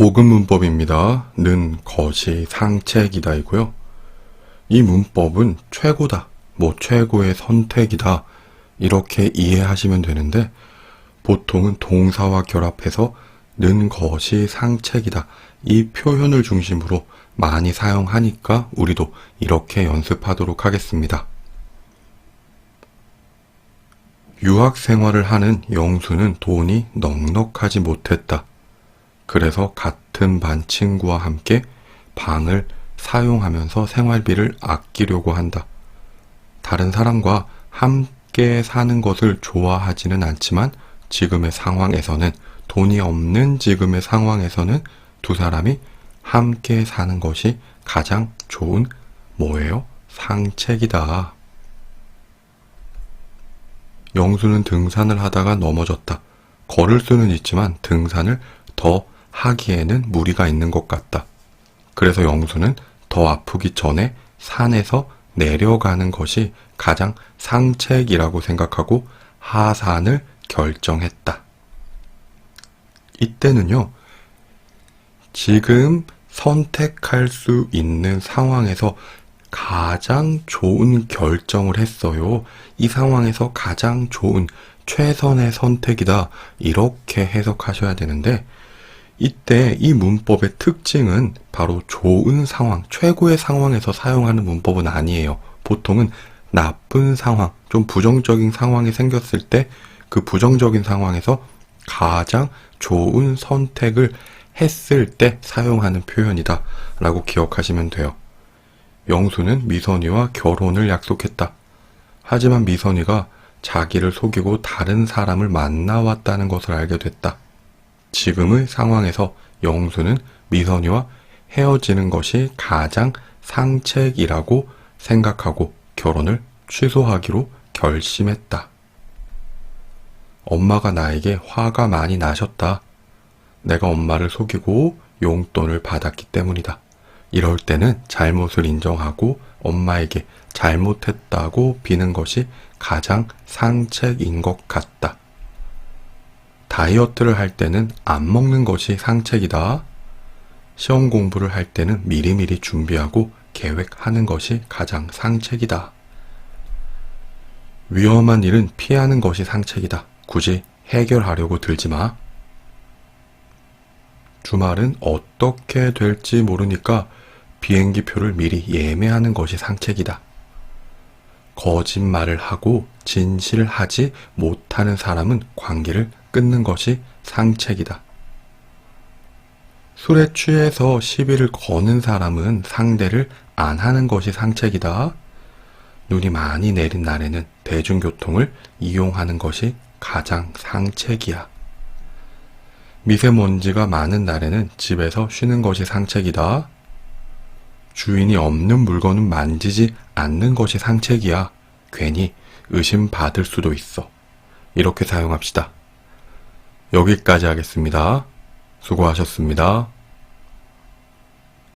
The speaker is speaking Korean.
고급 문법입니다. 는 것이 상책이다이고요. 이 문법은 최고다, 뭐 최고의 선택이다 이렇게 이해하시면 되는데 보통은 동사와 결합해서 는 것이 상책이다 이 표현을 중심으로 많이 사용하니까 우리도 이렇게 연습하도록 하겠습니다. 유학 생활을 하는 영수는 돈이 넉넉하지 못했다. 그래서 같은 반 친구와 함께 방을 사용하면서 생활비를 아끼려고 한다. 다른 사람과 함께 사는 것을 좋아하지는 않지만 지금의 상황에서는 돈이 없는 지금의 상황에서는 두 사람이 함께 사는 것이 가장 좋은 뭐예요? 상책이다. 영수는 등산을 하다가 넘어졌다. 걸을 수는 있지만 등산을 더 하기에는 무리가 있는 것 같다. 그래서 영수는 더 아프기 전에 산에서 내려가는 것이 가장 상책이라고 생각하고 하산을 결정했다. 이때는요, 지금 선택할 수 있는 상황에서 가장 좋은 결정을 했어요. 이 상황에서 가장 좋은 최선의 선택이다. 이렇게 해석하셔야 되는데, 이때 이 문법의 특징은 바로 좋은 상황, 최고의 상황에서 사용하는 문법은 아니에요. 보통은 나쁜 상황, 좀 부정적인 상황이 생겼을 때 그 부정적인 상황에서 가장 좋은 선택을 했을 때 사용하는 표현이다. 라고 기억하시면 돼요. 영수는 미선이와 결혼을 약속했다. 하지만 미선이가 자기를 속이고 다른 사람을 만나왔다는 것을 알게 됐다. 지금의 상황에서 영수는 미선이와 헤어지는 것이 가장 상책이라고 생각하고 결혼을 취소하기로 결심했다. 엄마가 나에게 화가 많이 나셨다. 내가 엄마를 속이고 용돈을 받았기 때문이다. 이럴 때는 잘못을 인정하고 엄마에게 잘못했다고 비는 것이 가장 상책인 것 같다. 다이어트를 할 때는 안 먹는 것이 상책이다. 시험 공부를 할 때는 미리미리 준비하고 계획하는 것이 가장 상책이다. 위험한 일은 피하는 것이 상책이다. 굳이 해결하려고 들지 마. 주말은 어떻게 될지 모르니까 비행기 표를 미리 예매하는 것이 상책이다. 거짓말을 하고 진실을 하지 못하는 사람은 관계를 끊는 것이 상책이다. 술에 취해서 시비를 거는 사람은 상대를 안 하는 것이 상책이다. 눈이 많이 내린 날에는 대중교통을 이용하는 것이 가장 상책이야. 미세먼지가 많은 날에는 집에서 쉬는 것이 상책이다. 주인이 없는 물건은 만지지 않는 것이 상책이야. 괜히 의심받을 수도 있어. 이렇게 사용합시다. 여기까지 하겠습니다. 수고하셨습니다.